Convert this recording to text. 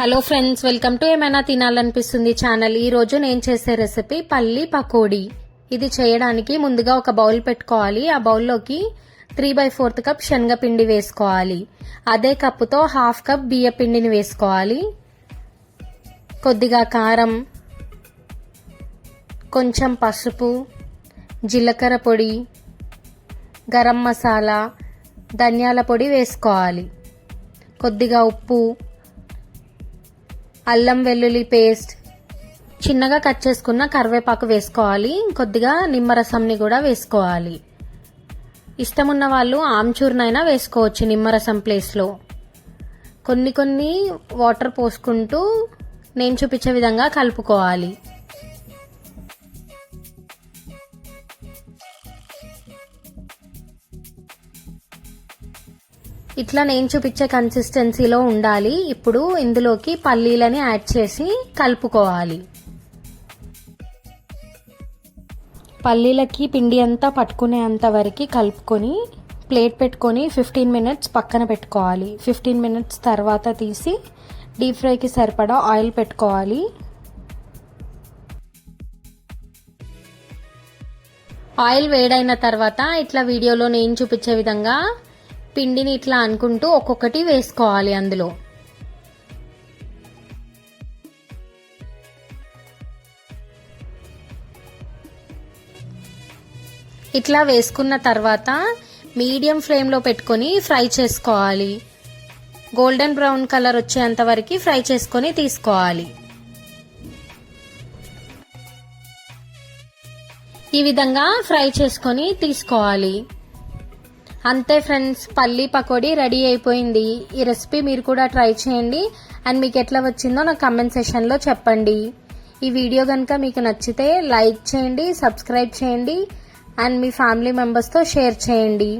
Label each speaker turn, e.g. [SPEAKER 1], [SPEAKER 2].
[SPEAKER 1] Hello friends welcome to ఏమైనా తినాలనిపిస్తుంది channel ఈ రోజు నేను చేసే రెసిపీ పల్లి పకోడీ. ఇది చేయడానికి ముందుగా ఒక బౌల్ పెట్టుకోవాలి. ఆ బౌల్లోకి త్రీ బై ఫోర్త్ కప్ శనగపిండి వేసుకోవాలి. అదే కప్పుతో హాఫ్ కప్ బియ్య పిండిని వేసుకోవాలి. కొద్దిగా కారం కొంచెం పసుపు జీలకర్ర పొడి గరం మసాలా ధనియాల పొడి వేసుకోవాలి. కొద్దిగా ఉప్పు అల్లం వెల్లుల్లి పేస్ట్. చిన్నగా కట్ చేసుకున్న కరివేపాకు వేసుకోవాలి. కొద్దిగా నిమ్మరసంని కూడా వేసుకోవాలి. ఇష్టం వాళ్ళు ఆమ్చూర్నైనా వేసుకోవచ్చు నిమ్మరసం ప్లేస్లో కొన్ని కొన్ని వాటర్ పోసుకుంటూ నేను చూపించే విధంగా కలుపుకోవాలి. ఇట్లా నేను చూపించే కన్సిస్టెన్సీలో ఉండాలి. ఇప్పుడు ఇందులోకి పల్లీలని యాడ్ చేసి కలుపుకోవాలి. పల్లీలకి పిండి అంతా పట్టుకునేంత వరకు కలుపుకొని ప్లేట్ పెట్టుకొని ఫిఫ్టీన్ మినిట్స్ పక్కన పెట్టుకోవాలి. ఫిఫ్టీన్ మినిట్స్ తర్వాత తీసి డీప్ ఫ్రైకి సరిపడా ఆయిల్ పెట్టుకోవాలి. ఆయిల్ వేడైన తర్వాత ఇట్లా వీడియోలో నేను చూపించే విధంగా పిండిని ఇట్లా అనుకుంటూ ఒక్కొక్కటి వేసుకోవాలి అందులో. ఇట్లా వేసుకున్న తర్వాత మీడియం ఫ్లేమ్లో పెట్టుకొని ఫ్రై చేసుకోవాలి. గోల్డెన్ బ్రౌన్ కలర్ వచ్చేంత వరకు ఫ్రై చేసుకొని తీసుకోవాలి. ఈ విధంగా ఫ్రై చేసుకొని తీసుకోవాలి. అంతే ఫ్రెండ్స్ పల్లీ పకోడీ రెడీ అయిపోయింది. ఈ రెసిపీ మీరు కూడా ట్రై చేయండి. అండ్ మీకు ఎట్లా వచ్చిందో నాకు కమెంట్ సెషన్లో చెప్పండి. ఈ వీడియో కనుక మీకు నచ్చితే లైక్ చేయండి సబ్స్క్రైబ్ చేయండి అండ్ మీ ఫ్యామిలీ మెంబర్స్తో షేర్ చేయండి.